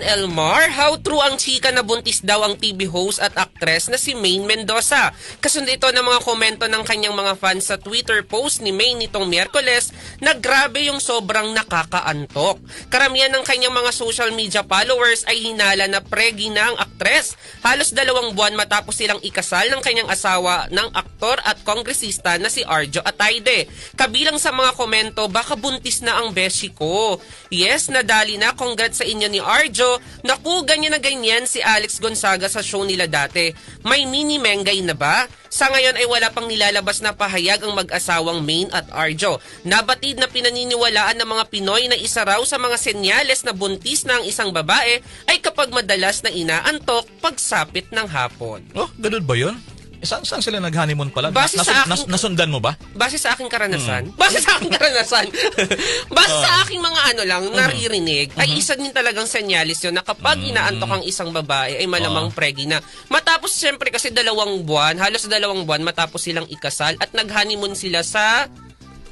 Elmar, how true ang chika na buntis daw ang TV host at actress na si Maine Mendoza. Kasunod ito ng mga komento ng kanyang mga fans sa Twitter post ni Maine nitong Miyerkules na grabe yung sobrang nakakaantok. Karamihan ng kanyang mga social media followers ay hinala na pregi na ang aktres. Halos dalawang buwan matapos silang ikasal ng kanyang asawa ng aktor at kongresista na si Arjo Atayde. Kabilang sa mga komento, baka buntis na ang beshi ko. Yes, nadali na. Congrats sa inyo ni Arjo. Naku, ganyan na ganyan si Alex Gonzaga sa show nila dati. May mini mengay na ba? Sa ngayon ay wala pang nilalabas na pahayag ang mag-asawang Main at Arjo. Nabatid na pinaniniwalaan ng mga Pinoy na isa raw sa mga senyales na buntis na ang isang babae ay kapag madalas na inaantok pagsapit ng hapon. Oh, ganun ba yun? Saan, saan sila nag-honeymoon pala? Base sa aking- nasundan mo ba? Base sa aking karanasan, base sa aking karanasan, base sa aking mga ano lang, naririnig, ay isa din talagang senyalis yun na kapag inaantok ang isang babae, ay malamang pregi na. Matapos siyempre kasi dalawang buwan, halos dalawang buwan matapos silang ikasal at nag-honeymoon sila sa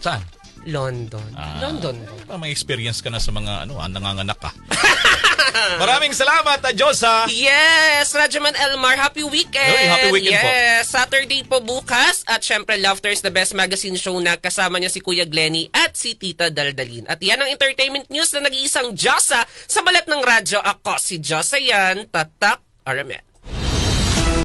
Saan? London. Ah. London. Pa may experience ka na sa mga ano, ah, nanganganak ka. Maraming salamat, Adyosa. Yes! Rajaman Elmar, happy weekend! Uy, happy weekend po. yes, Saturday po bukas. At syempre, Laughter is the best magazine show na kasama niya si Kuya Glenny at si Tita Daldalin. At yan ang entertainment news na nag-iisang Diyosa sa balat ng radyo. Ako si Diyosa yan, Tatak Aramet.